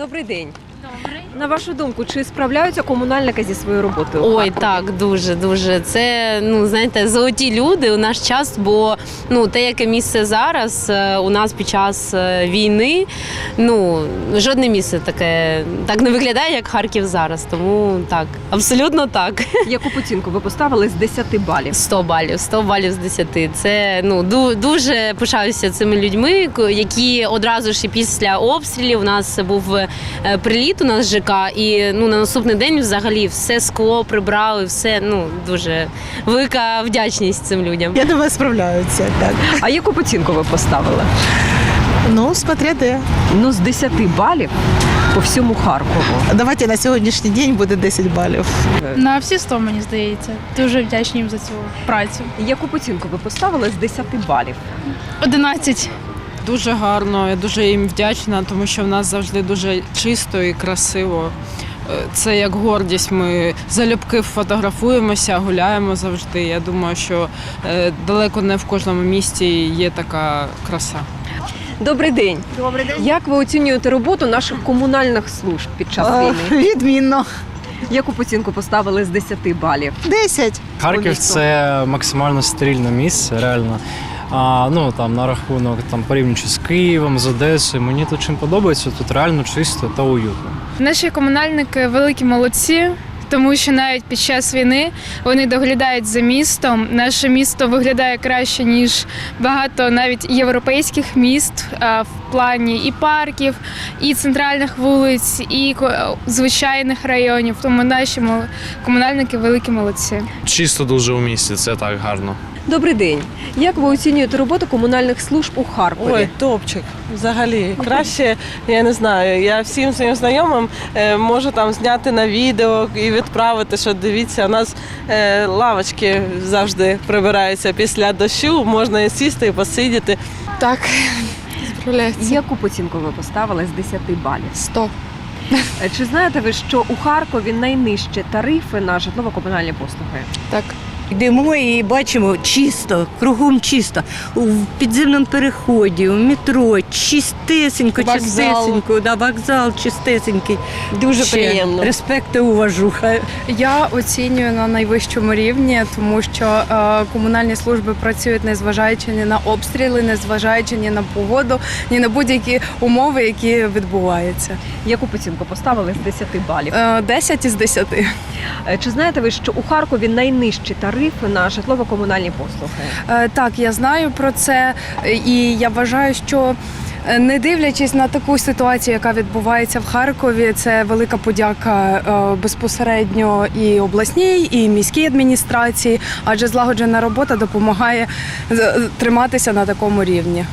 Добрий день. На вашу думку, чи справляються комунальники зі своєю роботою? Ой, так, дуже, дуже. Це ну знаєте, золоті люди у наш час, бо ну те, яке місце зараз е, у нас під час е, війни, ну жодне місце таке так не виглядає, як Харків зараз. Тому так, абсолютно так. Яку оцінку ви поставили з 10 балів? 100 балів, 100 балів з 10. Це ну ду- дуже пишаюся цими людьми, які одразу ж і після обстрілів у нас був е, у нас ЖК, і ну на наступний день взагалі все скло прибрали, все ну дуже велика вдячність цим людям. Я думаю, справляються. Так. А яку оцінку ви поставили? Ну, смотря де. Ну, з 10 балів по всьому Харкову. Давайте на сьогоднішній день буде 10 балів. На всі 100, мені здається. Дуже вдячні їм за цю працю. Яку оцінку ви поставили з 10 балів? 11. Дуже гарно, я дуже їм вдячна, тому що в нас завжди дуже чисто і красиво. Е, Це як гордість. Ми залюбки фотографуємося, гуляємо завжди. Я думаю, що е, далеко не в кожному місті є така краса. Добрий день. Добрий день. Як ви оцінюєте роботу наших комунальних служб під час Е, війни? Відмінно. Яку оцінку поставили з 10 балів? 10. Харків це максимально стерильне місце, реально. А, ну там на рахунок там порівнюючи з Києвом, з Одесою. Мені тут чим подобається, тут реально чисто та уютно. Наші комунальники великі молодці. Тому що навіть під час війни вони доглядають за містом. Наше місто виглядає краще ніж багато навіть європейських міст в плані і парків, і центральних вулиць, і ко- звичайних районів. Тому наші комунальники великі молодці. Чисто дуже у місті, це так гарно. Добрий день. Як ви оцінюєте роботу комунальних служб у Харкові? Ой, топчик. Взагалі, краще, я не знаю. Я всім своїм знайомим е, можу там зняти на відео і відправити, що дивіться, у нас е, лавочки завжди прибираються після дощу, можна сісти і посидіти. Так, справляється. Яку поцінку ви поставили з 10 балів? 100. Е, Чи знаєте ви, що у Харкові найнижчі тарифи на житлово-комунальні послуги? Так. Йдемо і бачимо чисто, кругом чисто. У підземному переході, у метро, чистесенько, Вокзал. чистесенько, да, вокзал чистесенький. Дуже Ще приємно. Респект і уважуха. Я оцінюю на найвищому рівні, тому що е, комунальні служби працюють незважаючи ні на обстріли, незважаючи ні на погоду, ні на будь-які умови, які відбуваються. Яку оцінку поставили з 10 балів? Е, 10 із 10. Е, Чи знаєте ви, що у Харкові найнижчі тарифи на житлово-комунальні послуги? Е, Так, я знаю про це, е, і я вважаю, що. е, Не дивлячись на таку ситуацію, яка відбувається в Харкові, це велика подяка безпосередньо і обласній, і міській адміністрації, адже злагоджена робота допомагає триматися на такому рівні.